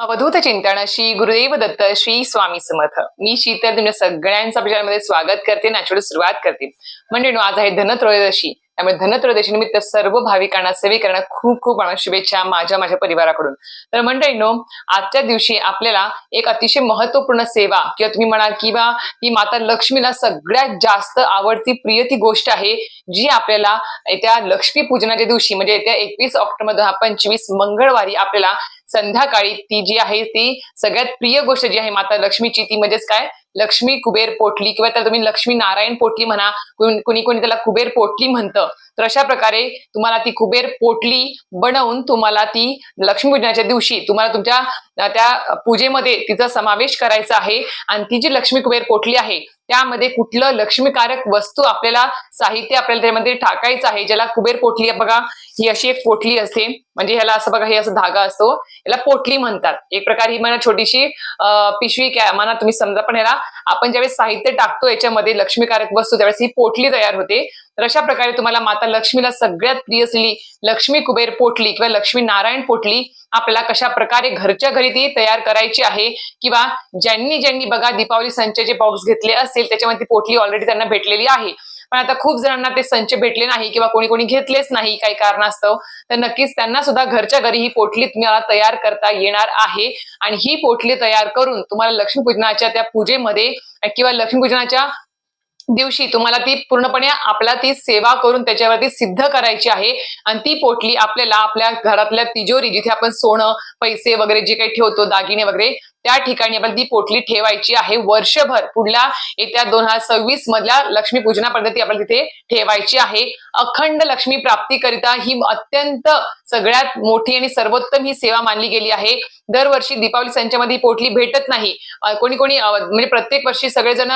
अवधूत चिंतन श्री गुरुदेव दत्त श्री स्वामी समर्थ. मी शीतल तुमच्या सगळ्यांचं आपल्या मध्ये स्वागत करते नॅचरल सुरुवात करते. म्हणजे आज आहे धनत्रयोदशी. त्यामुळे धनत्रयोदशी निमित्त सर्व भाविकांना सेवेकरांना खूप खूप शुभेच्छा माझ्या माझ्या परिवाराकडून. तर मंडळीनो आजच्या दिवशी आपल्याला एक अतिशय महत्त्वपूर्ण सेवा किंवा तुम्ही म्हणाल किंवा ही माता लक्ष्मीला सगळ्यात जास्त आवडती प्रिय ती गोष्ट आहे जी आपल्याला येत्या लक्ष्मी पूजनाच्या दिवशी म्हणजे येत्या एकवीस ऑक्टोबर दोन हजार पंचवीस मंगळवारी आपल्याला संध्याकाळी ती जी आहे ती सगळ्यात प्रिय गोष्ट जी आहे माता लक्ष्मीची ती म्हणजेच काय? लक्ष्मी कुबेर पोटली किंवा त्याला तुम्ही लक्ष्मी नारायण पोटली म्हणा कुणी कोणी त्याला कुबेर पोटली म्हणतं. तर अशा प्रकारे तुम्हाला ती कुबेर पोटली बनवून तुम्हाला ती लक्ष्मीपूजनाच्या दिवशी तुम्हाला तुमच्या त्या पूजेमध्ये तिचा समावेश करायचा आहे. आणि ती जी लक्ष्मी कुबेर पोटली आहे त्यामध्ये कुठलं लक्ष्मीकारक वस्तू आपल्याला साहित्य आपल्याला त्यामध्ये टाकायचं आहे ज्याला कुबेर पोटली बघा ही अशी एक पोटली असते. म्हणजे ह्याला असं बघा हे असं धागा असतो. याला पोटली म्हणतात. एक प्रकार ही म्हणा छोटीशी पिशवी काय म्हणा तुम्ही समजा पण ह्याला आपण ज्यावेळेस साहित्य टाकतो याच्यामध्ये लक्ष्मीकारक वस्तू त्यावेळेस ही पोटली तयार होते. तर अशा प्रकारे तुम्हाला माता लक्ष्मीला सगळ्यात प्रिय असलेली लक्ष्मी कुबेर पोटली किंवा लक्ष्मी नारायण पोटली आपल्याला कशा प्रकारे घरच्या घरी ती तयार करायची आहे किंवा ज्यांनी ज्यांनी बघा दीपावली संचचे बॉक्स घेतले असेल त्याच्यामध्ये पोटली ऑलरेडी त्यांना भेटलेली आहे. पण आता खूप जणांना ते संच भेटले नाही किंवा कोणी कोणी घेतलेच नाही काही कारणास्तव तर नक्कीच त्यांना सुद्धा घरच्या घरी ही पोटली तुम्हाला तयार करता येणार आहे. आणि ही पोटली तयार करून तुम्हाला लक्ष्मीपूजनाच्या त्या पूजेमध्ये किंवा लक्ष्मीपूजनाच्या दिवशी तुम्हाला ती पूर्णपणे आपला ती सेवा करून त्याच्यावरती सिद्ध करायची आहे. आणि ती पोटली आपल्याला आपल्या घरातल्या तिजोरी जिथे आपण सोनं पैसे वगैरे जे काही ठेवतो दागिने वगैरे त्या ठिकाणी आपल्याला ती पोटली ठेवायची आहे. वर्षभर पुढल्या येत्या दोन हजार सव्वीस मधल्या लक्ष्मी पूजना पद्धती आपल्याला तिथे ठेवायची आहे. अखंड लक्ष्मी प्राप्तीकरिता ही अत्यंत सगळ्यात मोठी आणि सर्वोत्तम ही सेवा मानली गेली आहे. दरवर्षी दीपावली संचामध्ये ही पोटली भेटत नाही. कोणी कोणी म्हणजे प्रत्येक वर्षी सगळेजण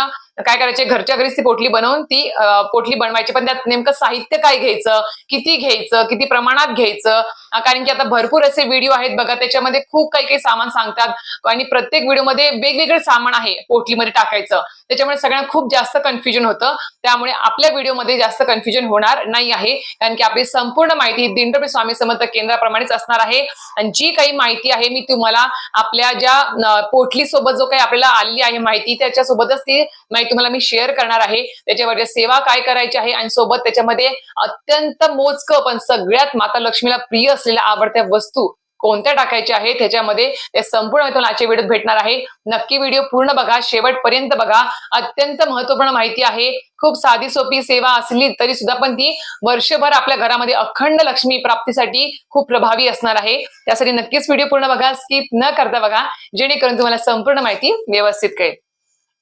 काय करायचे? घरच्या घरीच ती पोटली बनवून ती पोटली बनवायची. पण त्यात नेमकं साहित्य काय घ्यायचं? किती घ्यायचं? किती प्रमाणात घ्यायचं? कारण की आता भरपूर असे व्हिडिओ आहेत. बघा त्याच्यामध्ये खूप काही काही सामान सांगतात. आणि प्रत्येक व्हिडिओमध्ये वेगवेगळे सामान आहे पोटलीमध्ये टाकायचं. त्याच्यामुळे सगळ्यांना खूप जास्त कन्फ्युजन होतं. त्यामुळे आपल्या व्हिडिओमध्ये जास्त कन्फ्युजन होणार नाही आहे. कारण की आपली संपूर्ण माहिती ही दिंडोबी स्वामी समर्थ केंद्राप्रमाणेच असणार आहे. आणि जी काही माहिती आहे मी तुम्हाला आपल्या ज्या पोटली सोबत जो काही आपल्याला आलेली आहे माहिती त्याच्यासोबतच ती माहिती तुम्हाला मी शेअर करणार आहे. त्याच्यावर सेवा काय करायची आहे आणि सोबत त्याच्यामध्ये अत्यंत मोजकं पण सगळ्यात माता लक्ष्मीला प्रिय असलेल्या आवडत्या वस्तू कोणत्या टाकायच्या आहेत ह्याच्यामध्ये ते संपूर्ण तुम्हाला आजच्या व्हिडिओत भेटणार आहे. नक्की व्हिडिओ पूर्ण बघा शेवटपर्यंत बघा. अत्यंत महत्त्वपूर्ण माहिती आहे. खूप साधी सोपी सेवा असली तरी सुद्धा पण ती वर्षभर आपल्या घरामध्ये अखंड लक्ष्मी प्राप्तीसाठी खूप प्रभावी असणार आहे. त्यासाठी नक्कीच व्हिडिओ पूर्ण बघा स्किप न करता बघा. जेणेकरून तुम्हाला संपूर्ण माहिती व्यवस्थित कळेल.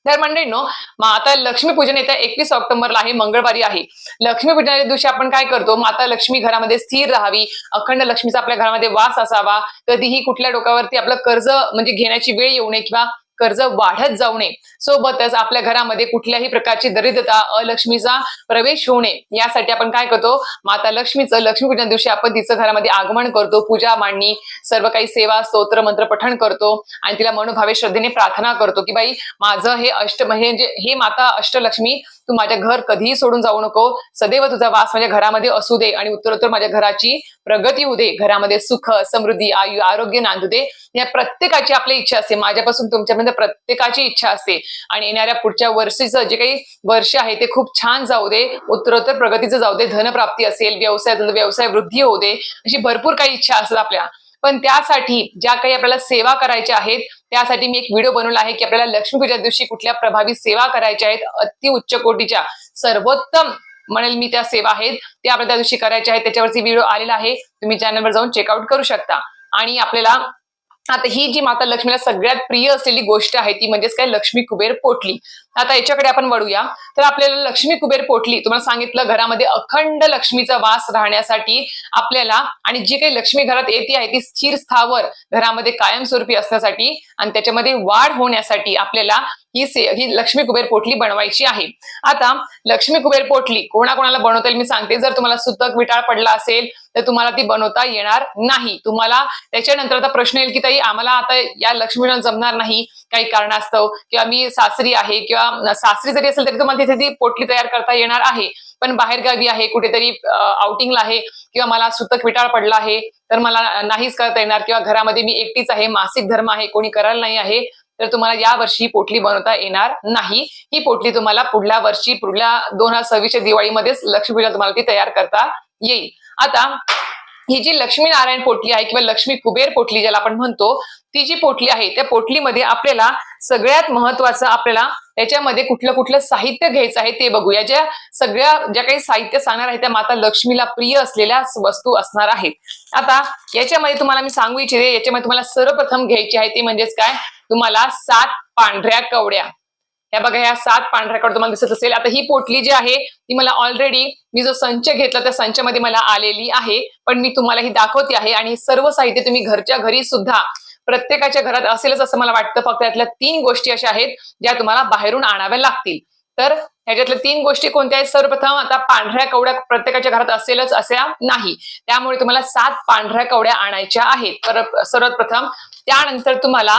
तर मंडळींनो मग आता लक्ष्मीपूजन येत्या एकवीस ऑक्टोबरला आहे मंगळवारी आहे. लक्ष्मीपूजनाच्या दिवशी आपण काय करतो माता लक्ष्मी घरामध्ये स्थिर राहावी अखंड लक्ष्मीचा आपल्या घरामध्ये वास असावा कधीही कुठल्या डोक्यावरती आपलं कर्ज म्हणजे घेण्याची वेळ येऊ नये किंवा कर्ज वाढत जाऊ नये. सोबतच आपल्या घरामध्ये कुठल्याही प्रकारची दरिद्रता अलक्ष्मीचा प्रवेश होऊ नये. यासाठी आपण काय करतो? माता लक्ष्मीचं लक्ष्मीपूजन दिवशी आपण तिचं घरामध्ये आगमन करतो पूजा मांडणी सर्व काही सेवा स्तोत्र मंत्र पठण करतो आणि तिला मनोभावे श्रद्धेने प्रार्थना करतो की बाई माझं हे अष्ट म्हणजे हे माता अष्टलक्ष्मी तू माझ्या घर कधीही सोडून जाऊ नको. सदैव तुझा वास माझ्या घरामध्ये असू दे आणि उत्तरोत्तर माझ्या घराची प्रगती होऊ दे. घरामध्ये सुख समृद्धी आयु आरोग्य नांदू दे. या प्रत्येकाची आपली इच्छा असते. माझ्यापासून तुमच्यापर्यंत प्रत्येकाची इच्छा असते. आणि येणाऱ्या पुढच्या वर्षीचं जे काही वर्ष आहे ते खूप छान जाऊ दे. उत्तरोत्तर प्रगतीचं जाऊ दे. धनप्राप्ती असेल व्यवसाय व्यवसाय वृद्धी होऊ दे. अशी भरपूर काही इच्छा असतात आपल्या. पण त्यासाठी ज्या काही आपल्याला सेवा करायच्या आहेत त्यासाठी मी एक व्हिडिओ बनवला आहे की आपल्याला लक्ष्मीपूजा दिवशी कुठल्या प्रभावी सेवा करायच्या आहेत अति उच्च कोटीच्या सर्वोत्तम म्हणेल मी त्या सेवा आहेत त्या आपल्याला त्या दिवशी करायच्या आहेत त्याच्यावरती व्हिडिओ आलेला आहे तुम्ही चॅनलवर जाऊन चेकआउट करू शकता. आणि आपल्याला आता ही जी माता लक्ष्मीला सगळ्यात प्रिय असलेली गोष्ट आहे ती म्हणजेच काय? लक्ष्मी कुबेर पोटली. आता याच्याकडे आपण वळूया. तर आपल्याला लक्ष्मी कुबेर पोटली. तुम्हाला सांगितलं घरामध्ये अखंड लक्ष्मीचा वास राहण्यासाठी आपल्याला आणि जी काही लक्ष्मी घरात येते आहे ती स्थिर स्थावर घरामध्ये कायमस्वरूपी असण्यासाठी आणि त्याच्यामध्ये वाढ होण्यासाठी आपल्याला ही से ही लक्ष्मी कुबेर पोटली बनवायची आहे. आता लक्ष्मी कुबेर पोटली कोणाकोणाला बनवता येईल मी सांगते. जर तुम्हाला सुतक विटाळ पडला असेल तर तुम्हाला ती बनवता येणार नाही. तुम्हाला त्याच्यानंतर आता प्रश्न येईल की ताई आम्हाला आता या लक्ष्मीला जमणार नाही काही कारणास्तव. किंवा मी सासरी आहे किंवा सासरी जरी असेल तरी तुम्हाला तिथे ती पोटली तयार करता येणार आहे. पण बाहेरगावी आहे कुठेतरी आउटिंगला आहे किंवा मला सुतक विटाळ पडला आहे तर मला नाहीच करता येणार. किंवा घरामध्ये मी एकटीच आहे मासिक धर्म आहे कोणी करायला नाही आहे तर तुम्हाला या वर्षी ही पोटली बनवता येणार नाही. ही पोटली तुम्हाला पुढल्या वर्षी पुढल्या दोन हजार सव्वीसच्या दिवाळीमध्येच लक्ष्मीला तुम्हाला ती तयार करता येईल. आता ही जी लक्ष्मी नारायण पोटली आहे किंवा लक्ष्मी कुबेर पोटली ज्याला आपण म्हणतो ती जी पोटली आहे त्या पोटलीमध्ये आपल्याला सगळ्यात महत्वाचं आपल्याला त्याच्यामध्ये कुठलं कुठलं साहित्य घ्यायचं आहे ते बघूया. ज्या सगळ्या ज्या काही साहित्य सांगणार आहे त्या माता लक्ष्मीला प्रिय असलेल्या वस्तू असणार आहेत. आता याच्यामध्ये तुम्हाला मी सांगू इच्छिते याच्यामध्ये तुम्हाला सर्वप्रथम घ्यायची आहे ते म्हणजेच काय? तुम्हाला सात पांढऱ्या कवड्या. या बघा ह्या सात पांढऱ्या कवड्या तुम्हाला दिसत असेल. आता ही पोटली जी आहे ती मला ऑलरेडी मी जो संच घेतला त्या संचमध्ये मला आलेली आहे. पण मी तुम्हाला ही दाखवते आहे आणि सर्व साहित्य तुम्ही घरच्या घरी सुद्धा प्रत्येकाच्या घरात असेलच असं मला वाटतं. फक्त यातल्या तीन गोष्टी अशा आहेत ज्या तुम्हाला बाहेरून आणाव्या लागतील. तर ह्याच्यातल्या तीन गोष्टी कोणत्या आहेत? सर्वप्रथम आता पांढऱ्या कवड्या प्रत्येकाच्या घरात असेलच अशा नाही. त्यामुळे तुम्हाला सात पांढऱ्या कवड्या आणायच्या आहेत. सर्वात प्रथम त्यानंतर तुम्हाला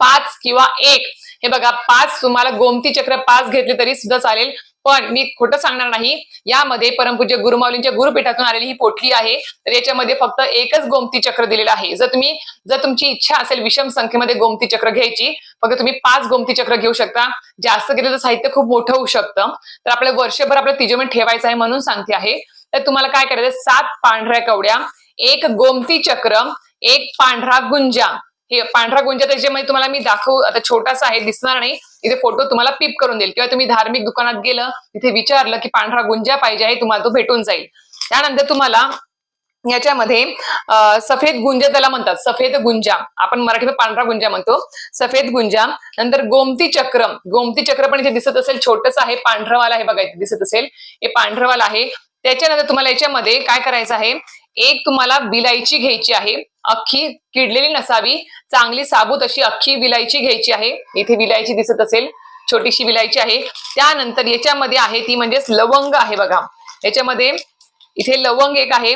पाच किंवा एक. हे बघा पाच तुम्हाला गोमती चक्र पाच घेतले तरी सुद्धा चालेल. पण मी खोटं सांगणार नाही. यामध्ये परमपूज्य गुरुमाऊलींच्या गुरुपीठातून आलेली ही पोटली आहे. तर याच्यामध्ये फक्त एकच गोमती चक्र दिलेलं आहे. जर तुम्ही जर तुमची इच्छा असेल विषम संख्येमध्ये गोमती चक्र घ्यायची फक्त तुम्ही पाच गोमती चक्र घेऊ शकता. जास्त तर साहित्य खूप मोठं होऊ शकतं. तर आपलं वर्षभर आपलं तिजोमेंट ठेवायचं आहे म्हणून सांगते आहे. तर तुम्हाला काय करायचं सात पांढऱ्या कवड्या एक गोमती चक्र एक पांढरा गुंजा. हे पांढरा गुंजा त्याच्यामध्ये तुम्हाला मी दाखवू आता छोटासा आहे दिसणार नाही. इथे फोटो तुम्हाला पिप करून देईल. किंवा तुम्ही धार्मिक दुकानात गेलं तिथे विचारलं की पांढरा गुंजा पाहिजे आहे तुम्हाला तो भेटून जाईल. त्यानंतर तुम्हाला याच्यामध्ये सफेद गुंजा त्याला म्हणतात. सफेद गुंजा. आपण मराठीमध्ये पांढरा गुंजा म्हणतो. सफेद गुंजा. नंतर गोमती चक्र गोमती चक्र पण इथे दिसत असेल. छोटस आहे. पांढरवाला आहे बघा इथे दिसत असेल. हे पांढरवाला आहे. त्याच्यानंतर तुम्हाला याच्यामध्ये काय करायचं आहे? एक तुम्हाला विलायची घ्यायची आहे. अख्खी किडलेली नसावी. चांगली साबूत अशी अख्खी विलायची घ्यायची आहे. इथे विलायची दिसत असेल. छोटीशी विलायची आहे. त्यानंतर याच्यामध्ये आहे ती म्हणजेच लवंग आहे बघा. याच्यामध्ये इथे लवंग एक आहे.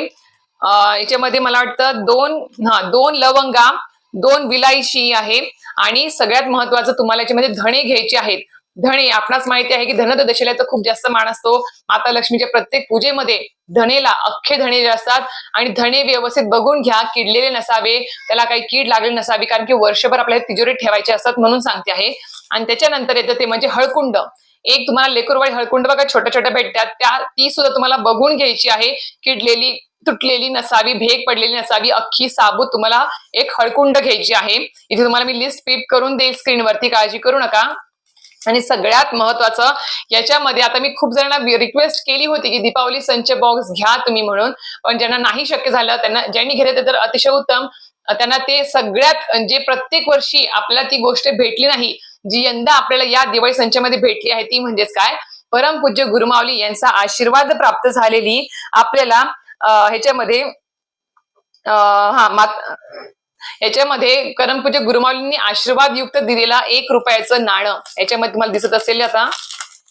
याच्यामध्ये मला वाटतं दोन हा दोन लवंगा दोन विलायची आहे. आणि सगळ्यात महत्वाचं तुम्हाला याच्यामध्ये धणे घ्यायचे आहेत. धणे आपणास माहिती आहे की धनत्रदशेल्याचा खूप जास्त मान असतो. माता लक्ष्मीच्या प्रत्येक पूजेमध्ये धनेला अख्खे धणे जे असतात आणि धणे व्यवस्थित बघून घ्या किडलेले नसावे त्याला काही कीड लागलेली नसावी कारण की वर्षभर आपल्याला तिजोरीत ठेवायचे असतात म्हणून सांगते आहे. आणि त्याच्यानंतर येतं ते म्हणजे हळकुंड. एक तुम्हाला लेकरवाडी हळकुंड बघा छोट्या छोट्या भेटतात. त्या ती सुद्धा तुम्हाला बघून घ्यायची आहे. किडलेली तुटलेली नसावी भेग पडलेली नसावी अख्खी साबूत तुम्हाला एक हळकुंड घ्यायची आहे. इथे तुम्हाला मी लिस्ट पिप करून देईल स्क्रीनवरती काळजी करू नका. आणि सगळ्यात महत्वाचं याच्यामध्ये आता मी खूप जणांना रिक्वेस्ट केली होती की दीपावली संच बॉक्स घ्या तुम्ही म्हणून. पण ज्यांना नाही शक्य झालं त्यांना ज्यांनी घेतले तर अतिशय उत्तम. त्यांना ते सगळ्यात जे प्रत्येक वर्षी आपल्याला ती गोष्ट भेटली नाही जी यंदा आपल्याला या दिवाळी संचामध्ये भेटली आहे ती म्हणजेच काय? परमपूज्य गुरुमावली यांचा आशीर्वाद प्राप्त झालेली आपल्याला ह्याच्यामध्ये हा मात याच्यामध्ये करमपूज्य गुरुमाऊलींनी आशीर्वाद युक्त दिलेला एक रुपयाचं नाणं याच्यामध्ये तुम्हाला दिसत असेल आता.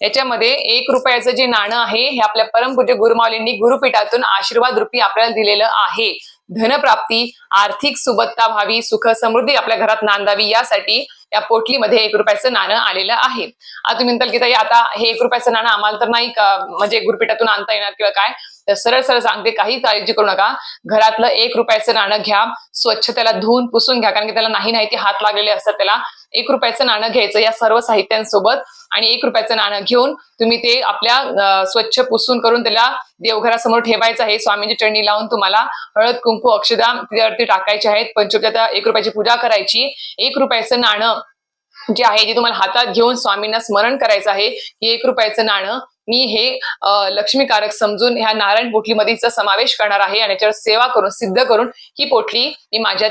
याच्यामध्ये एक रुपयाचं जे नाणं आहे हे आपल्या परमपूज्य गुरुमाऊलींनी गुरुपीठातून आशीर्वाद रूपी आपल्याला दिलेलं आहे. धनप्राप्ती आर्थिक सुबत्ता व्हावी सुख समृद्धी आपल्या घरात नांदावी यासाठी या पोटलीमध्ये एक रुपयाचं नाणं आलेलं आहे. आता तुम्ही म्हणताल की आता हे एक रुपयाचं नाणं आम्हाला तर नाही म्हणजे गुरुपीठातून आणता येणार किंवा काय? तर सरळ सरळ सांगते काही काळजी करू नका. घरातलं एक रुपयाचं नाणं घ्या. स्वच्छ त्याला धुवून पुसून घ्या कारण की त्याला नाही नाही ते हात लागलेले असतात त्याला. एक रुपयाचं नाणं घ्यायचं या सर्व साहित्यांसोबत आणि एक रुपयाचं नाणं घेऊन तुम्ही ते आपल्या स्वच्छ पुसून करून त्याला देवघरासमोर ठेवायचं आहे. स्वामींची चरणी लावून तुम्हाला हळद कुंकू अक्षदा त्यावरती टाकायचे आहेत. पंचोपचार एक रुपयाची पूजा करायची. एक रुपयाचं नाणं जे आहे जे तुम्हाला हातात घेऊन स्वामींना स्मरण करायचं आहे की एक रुपयाचं नाणं मी हे लक्ष्मीकारक समजून ह्या नारायण पोटलीमध्येचा समावेश करणार आहे आणि याच्यावर सेवा करून सिद्ध करून ही पोटली मी माझ्या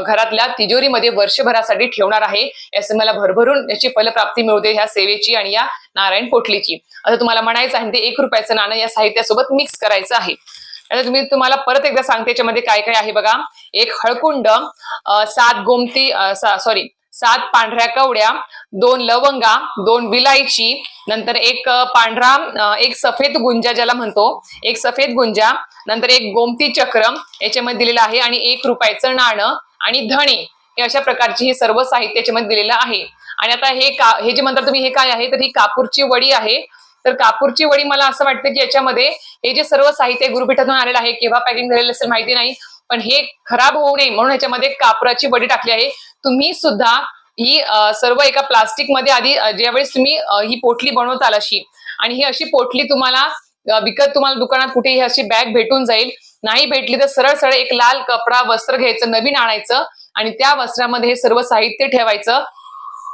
घरातल्या तिजोरीमध्ये वर्षभरासाठी ठेवणार आहे. याचं मला भरभरून याची फलप्राप्ती मिळते ह्या सेवेची आणि या नारायण पोटलीची. आता तुम्हाला म्हणायचं आहे ते एक रुपयाचं नाणं या साहित्यासोबत मिक्स करायचं आहे. आता तुम्ही तुम्हाला परत एकदा सांगते याच्यामध्ये काय काय आहे बघा. एक हळकुंड सात गोमती सॉरी सात पांढऱ्या कवड्या दोन लवंगा दोन विलायची नंतर एक पांढरा एक सफेद गुंजा ज्याला म्हणतो. एक सफेद गुंजा नंतर एक गोमती चक्र याच्यामध्ये दिलेलं आहे आणि एक रुपयाचं नाणं आणि धणे. हे अशा प्रकारची हे सर्व साहित्य याच्यामध्ये दिलेलं आहे. आणि आता हे का हे जे म्हणता तुम्ही हे काय आहे? तर ही कापूरची वडी आहे. तर कापूरची वडी मला असं वाटतं की याच्यामध्ये हे जे सर्व साहित्य गुरुपीठातून आलेलं आहे केव्हा पॅकिंग झालेलं असेल माहिती नाही पण हे खराब होऊ नये म्हणून ह्याच्यामध्ये कापराची वडी टाकली आहे. तुम्ही सुद्धा ही सर्व एका प्लास्टिकमध्ये आधी ज्यावेळेस तुम्ही ही पोटली बनवताल अशी आणि ही अशी पोटली तुम्हाला विकत तुम्हाला दुकानात कुठे ही अशी बॅग भेटून जाईल. नाही भेटली तर सरळ सरळ एक लाल कपडा वस्त्र घ्यायचं नवीन आणायचं आणि त्या वस्त्रामध्ये हे सर्व साहित्य ठेवायचं.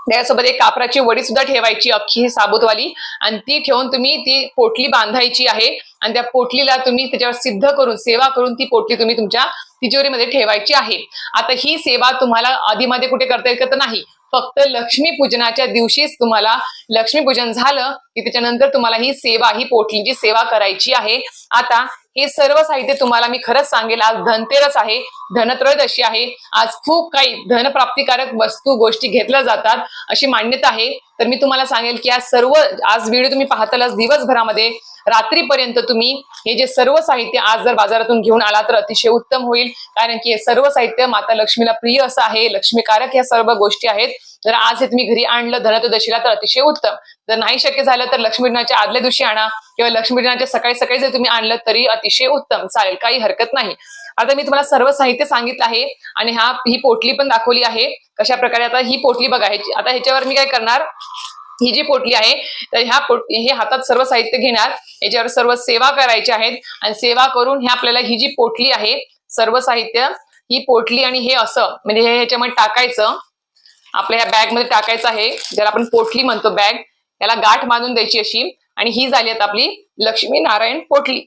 त्याच्यासोबत एक कापराची वडी सुद्धा ठेवायची अख्खी ही साबूतवाली. आणि ती ठेवून तुम्ही ती पोटली बांधायची आहे. आणि त्या पोटलीला तुम्ही त्याच्यावर सिद्ध करून सेवा करून ती पोटली तुम्ही तुमच्या तिजोरीमध्ये ठेवायची आहे. आता ही सेवा तुम्हाला आधीमध्ये कुठे करता येईल का तर नाही. फक्त लक्ष्मी पूजनाच्या दिवशीच तुम्हाला लक्ष्मीपूजन झालं की त्याच्यानंतर तुम्हाला ही सेवा ही पोटलीची सेवा करायची आहे. आता हे सर्व साहित्य तुम्हाला मी खरंच सांगेल. आज धनतेरस आहे धनत्रयोदशी आहे. आज खूप काही धनप्राप्तिकारक वस्तू गोष्टी घेतल्या जातात अशी मान्यता आहे. तर मी तुम्हाला सांगेल की आज सर्व आज व्हिडिओ तुम्ही पाहताल दिवसभरामध्ये. रात्रीपर्यंत तुम्ही हे जे सर्व साहित्य आज जर बाजारातून घेऊन आला तर अतिशय उत्तम होईल. कारण की हे सर्व साहित्य माता लक्ष्मीला प्रिय असं आहे. लक्ष्मीकारक ह्या सर्व गोष्टी आहेत. जर आज हे तुम्ही घरी आणलं धनत्रयोदशीला तर अतिशय उत्तम. जर नाही शक्य झालं तर लक्ष्मीपूजनाच्या आदल्या दिवशी आणा किंवा लक्ष्मीपूजनाच्या सकाळी सकाळी जर तुम्ही आणलं तरी अतिशय उत्तम. चालेल काही हरकत नाही. आता मी तुम्हाला सर्व साहित्य सांगितलं आहे आणि हा ही पोटली पण दाखवली आहे. कशा प्रकारे आता ही पोटली बघा आता ह्याच्यावर मी काय करणार? ही जी पोटली आहे तर ह्या पोट हे हातात सर्व साहित्य घेणार याच्यावर सर्व सेवा करायच्या आहेत आणि सेवा करून हे आपल्याला ही जी पोटली आहे सर्व साहित्य ही पोटली आणि हे असं म्हणजे हे ह्याच्यामध्ये टाकायचं आपल्या ह्या बॅगमध्ये टाकायचं आहे ज्याला आपण पोटली म्हणतो बॅग याला गाठ बांधून द्यायची अशी आणि ही झाली आता आपली लक्ष्मी नारायण पोटली.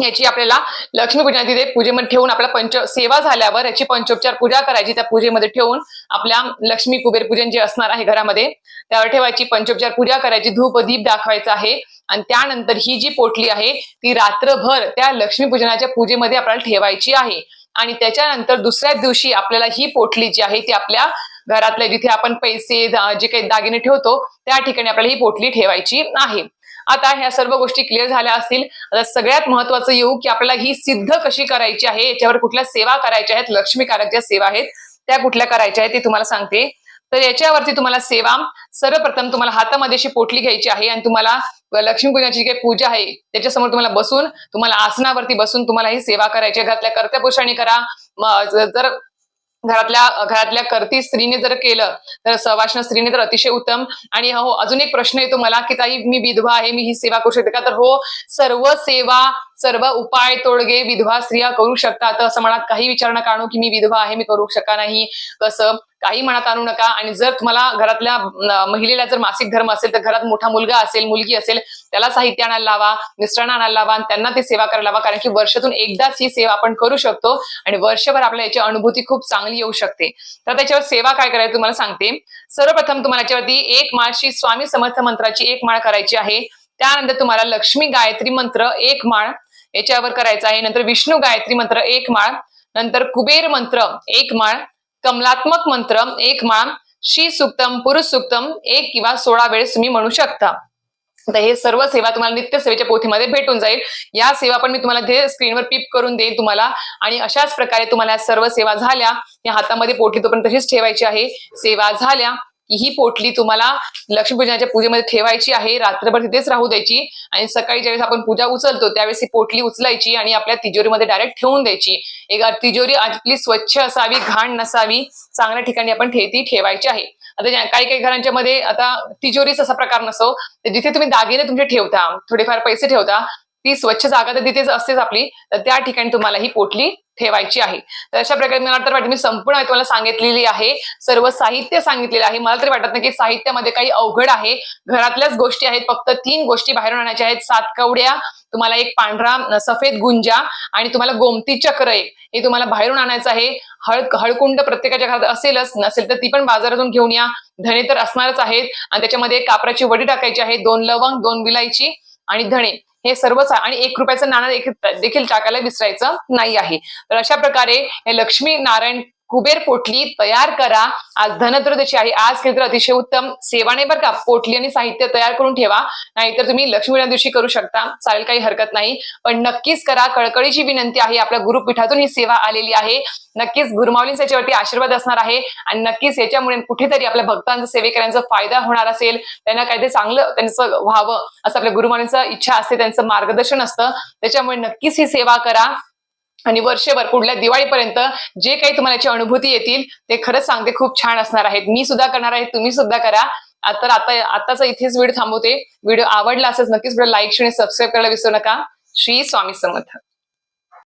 याची आपल्याला लक्ष्मीपूजना तिथे पूजेमध्ये ठेवून आपल्या पंच सेवा झाल्यावर याची पंचोपचार पूजा करायची त्या पूजेमध्ये ठेवून आपल्या लक्ष्मी कुबेर पूजन जे असणार आहे घरामध्ये त्यावर ठेवायची पंचोपचार पूजा करायची धूप दीप दाखवायचा आहे. आणि त्यानंतर ही जी पोटली आहे ती रात्रभर त्या लक्ष्मीपूजनाच्या पूजेमध्ये आपल्याला ठेवायची आहे. आणि त्याच्यानंतर दुसऱ्या दिवशी आपल्याला ही पोटली जी आहे ती आपल्या घरातल्या जिथे आपण पैसे जे काही दागिने ठेवतो त्या ठिकाणी आपल्याला ही पोटली ठेवायची आहे. आता ह्या सर्व गोष्टी क्लिअर झाल्या असतील. आता सगळ्यात महत्वाचं येऊ की आपल्याला ही सिद्ध कशी करायची आहे याच्यावर कुठल्या सेवा करायच्या आहेत लक्ष्मीकारक ज्या सेवा आहेत त्या कुठल्या करायच्या आहेत ते तुम्हाला सांगते. तर याच्यावरती तुम्हाला सेवा सर्वप्रथम तुम्हाला हातामध्ये अशी पोटली घ्यायची आहे आणि तुम्हाला लक्ष्मीपूजनाची काही पूजा आहे त्याच्यासमोर तुम्हाला बसून तुम्हाला आसनावरती बसून तुम्हाला ही सेवा करायची घरातल्या कर्त्या पुरुषांनी करा जर घरातल्या घरातल्या कर्ती स्त्रीने जर केलं तर सवाष्ण स्त्रीने तर अतिशय उत्तम. आणि हो अजून एक प्रश्न येतो मला की ताई मी विधवा आहे मी ही सेवा करू शकते का? तर हो सर्व सेवा सर्व उपाय तोडगे विधवा स्त्रिया करू शकतात. असं मनात काही विचार नका आणू की मी विधवा आहे मी करू शका नाही. कसं? काही मनात आणू नका. आणि जर तुम्हाला घरातल्या महिलेला जर मासिक धर्म असेल तर घरात मोठा मुलगा असेल मुलगी असेल त्याला साहित्य आणायला लावा मिस्टरांना आणायला लावा आणि त्यांना ती सेवा करायला लावा. कारण की वर्षातून एकदाच ही सेवा आपण करू शकतो आणि वर्षभर आपल्याला याची अनुभूती खूप चांगली येऊ शकते. तर त्याच्यावर सेवा काय करायची तुम्हाला सांगते. सर्वप्रथम तुम्हाला याच्यावरती एक माळ श्री स्वामी समर्थ मंत्राची एक माळ करायची आहे. त्यानंतर तुम्हाला लक्ष्मी गायत्री मंत्र एक माळ याच्यावर करायचा आहे. नंतर विष्णू गायत्री मंत्र एक माळ. नंतर कुबेर मंत्र एक माळ. कमलात्मक मंत्र एक माळ श्री सुक्तम पुरुष सुक्तम एक किंवा सोळा वेळेस तुम्ही म्हणू शकता. तर हे सर्व सेवा तुम्हाला नित्य सेवेच्या पोथीमध्ये भेटून जाईल. या सेवा पण मी तुम्हाला स्क्रीनवर पिप करून देईल तुम्हाला. आणि अशाच प्रकारे तुम्हाला या सर्व सेवा झाल्या. या हातामध्ये पोटली तोपर्यंत तशीच ठेवायची आहे. सेवा झाल्या. की ही पोटली तुम्हाला लक्ष्मीपूजनाच्या पूजेमध्ये ठेवायची आहे. रात्रभर तिथेच राहू द्यायची आणि सकाळी ज्यावेळेस आपण पूजा उचलतो त्यावेळेस ही पोटली उचलायची आणि आपल्या तिजोरीमध्ये डायरेक्ट ठेवून द्यायची. एक तिजोरी आपली स्वच्छ असावी घाण नसावी चांगल्या ठिकाणी आपण ठे ती ठेवायची आहे. आता काही काही घरांच्या मध्ये आता तिजोरीच असा प्रकार नसो जिथे तुम्ही दागिने तुमचे ठेवता थोडेफार पैसे ठेवता ती स्वच्छ जागा तर तिथेच असतेच आपली तर त्या ठिकाणी तुम्हाला ही पोटली ठेवायची आहे. तर अशा प्रकारे मला तर वाटतं मी संपूर्ण तुम्हाला सांगितलेली आहे. सर्व साहित्य सांगितलेलं आहे. मला तरी वाटत नाही की साहित्यामध्ये काही अवघड आहे. घरातल्याच गोष्टी आहेत. फक्त तीन गोष्टी बाहेरून आणायच्या आहेत. सात कवड्या तुम्हाला एक पांढरा सफेद गुंजा आणि तुम्हाला गोमती चक्र एक. हे तुम्हाला बाहेरून आणायचं आहे. हळ हळकुंड प्रत्येकाच्या घरात असेलच नसेल तर ती पण बाजारातून घेऊन या. धणे तर असणारच आहेत. आणि त्याच्यामध्ये कापराची वडी टाकायची आहे. दोन लवंग दोन विलायची आणि धणे. हे सर्वच आणि एक रुपयाचं नाणं देखील देखील टाकायला विसरायचं नाही आहे. तर अशा प्रकारे हे लक्ष्मी नारायण कुबेर पोटली तयार करा. आज धनत्रयोदशी आहे. आज केली तर अतिशय उत्तम सेवा नाही बरं का पोटली आणि साहित्य तयार करून ठेवा. नाहीतर तुम्ही लक्ष्मीपूजन दिवशी करू शकता. चालेल काही हरकत नाही. पण नक्कीच करा. कळकळीची विनंती आहे. आपल्या गुरुपीठातून ही सेवा आलेली आहे. नक्कीच गुरुमावलींचा याच्यावरती आशीर्वाद असणार आहे. आणि नक्कीच याच्यामुळे कुठेतरी आपल्या भक्तांचा सेवेकऱ्यांचा फायदा होणार असेल. त्यांना काहीतरी चांगलं त्यांचं व्हावं असं आपल्या गुरुमावलींचा इच्छा असते त्यांचं मार्गदर्शन असतं. त्याच्यामुळे नक्कीच ही सेवा करा. आणि वर्षभर पुढल्या दिवाळीपर्यंत जे काही तुम्हाला याची अनुभूती येतील ते खरंच सांगते खूप छान असणार आहेत. मी सुद्धा करणार आहे तुम्ही सुद्धा करा. तर आता आताचा इथेच व्हिडिओ थांबवते. व्हिडिओ आवडला असेल नक्कीच व्हिडिओ लाईक आणि सबस्क्राईब करायला विसरू नका. श्री स्वामी समर्थ.